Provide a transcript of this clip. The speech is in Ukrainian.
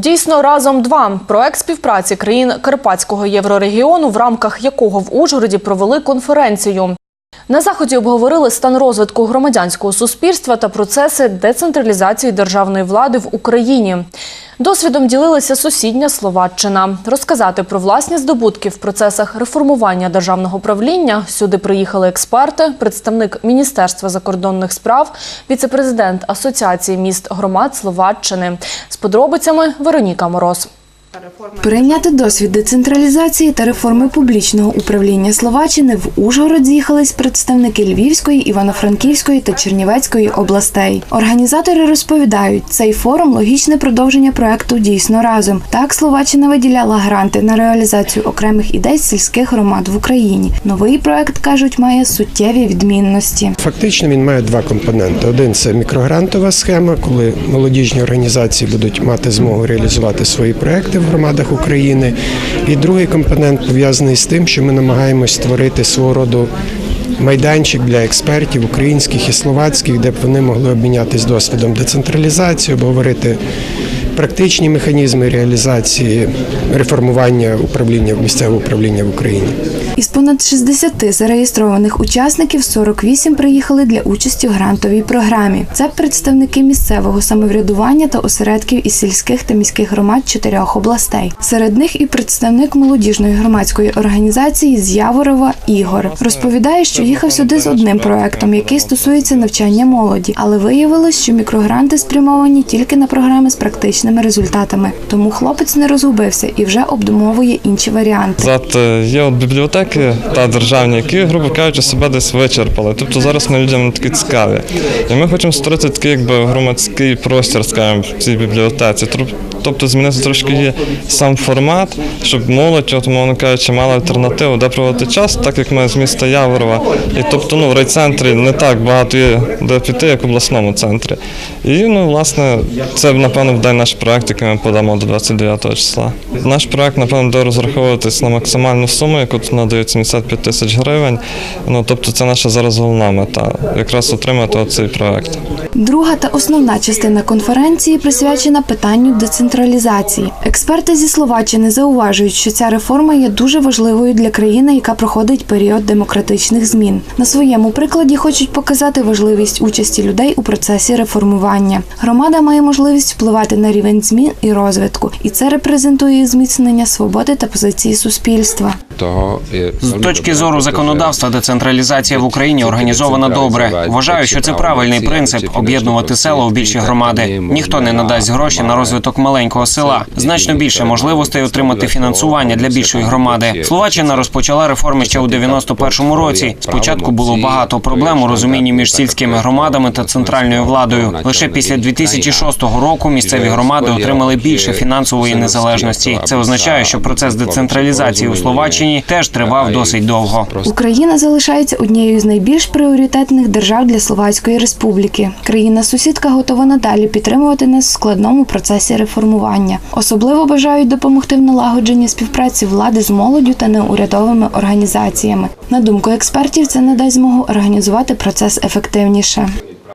Дійсно, разом два проект співпраці країн Карпатського єврорегіону, в рамках якого в Ужгороді провели конференцію. На заході обговорили стан розвитку громадянського суспільства та процеси децентралізації державної влади в Україні. Досвідом ділилася сусідня Словаччина. Розказати про власні здобутки в процесах реформування державного правління сюди приїхали експерти, представник Міністерства закордонних справ, віцепрезидент Асоціації міст громад Словаччини. З подробицями Вероніка Мороз. Перейняти досвід децентралізації та реформи публічного управління Словаччини в Ужгород з'їхались представники Львівської, Івано-Франківської та Чернівецької областей. Організатори розповідають, цей форум логічне продовження проекту дійсно разом. Так Словаччина виділяла гранти на реалізацію окремих ідей сільських громад в Україні. Новий проект кажуть має суттєві відмінності. Фактично він має два компоненти. Один це мікрогрантова схема, коли молодіжні організації будуть мати змогу реалізувати свої проекти в громадах України. І другий компонент пов'язаний з тим, що ми намагаємось створити свого роду майданчик для експертів українських і словацьких, де б вони могли обмінятися досвідом децентралізації, обговорити практичні механізми реалізації реформування управління місцевого управління в Україні. Із понад 60 зареєстрованих учасників 48 приїхали для участі в грантовій програмі. Це представники місцевого самоврядування та осередків із сільських та міських громад чотирьох областей. Серед них і представник молодіжної громадської організації з Яворова Ігор розповідає, що їхав сюди з одним проектом, який стосується навчання молоді, але виявилось, що мікрогранти спрямовані тільки на програми з практичними результатами. Тому хлопець не розгубився і вже обдумовує інші варіанти. Зат е, є от бібліотеки та державні, які, грубо кажучи, себе десь вичерпали. Тобто зараз ми людям не такі цікаві. І ми хочемо створити такий якби громадський простір, скажімо, в цій бібліотеці. Тобто змінити трошки її сам формат, щоб молодь, от, мовно кажучи, мала альтернативу, де проводити час, так як ми з міста Яворова. І тобто ну, в райцентрі не так багато є де піти, як в обласному центрі. І ну, власне, це напевно буде наш проект, який ми подамо до 29 числа. Наш проект, напевно, буде розраховуватись на максимальну суму, яку тут надають 75 тисяч гривень. Ну тобто це наша зараз головна мета, якраз отримати цей проект. Друга та основна частина конференції присвячена питанню децентралізації. Експерти зі Словаччини зауважують, що ця реформа є дуже важливою для країни, яка проходить період демократичних змін. На своєму прикладі хочуть показати важливість участі людей у процесі реформування. Громада має можливість впливати на рівень змін і розвитку, і це репрезентує зміцнення свободи та позиції суспільства. Того З точки зору законодавства, децентралізація в Україні організована добре. Вважаю, що це правильний принцип об'єднувати села у більші громади. Ніхто не надасть гроші на розвиток маленького села. Значно більше можливостей отримати фінансування для більшої громади. Словаччина розпочала реформи ще у 91-му році. Спочатку було багато проблем у розумінні між сільськими громадами та центральною владою. Лише після 2006 року місцеві громади отримали більше фінансової незалежності. Це означає, що процес децентралізації у Словаччині теж тривав досить довго. Україна залишається однією з найбільш пріоритетних держав для Словацької республіки. Країна-сусідка готова надалі підтримувати нас в складному процесі реформування. Особливо бажають допомогти в налагодженні співпраці влади з молоддю та неурядовими організаціями. На думку експертів, це надасть змогу організувати процес ефективніше.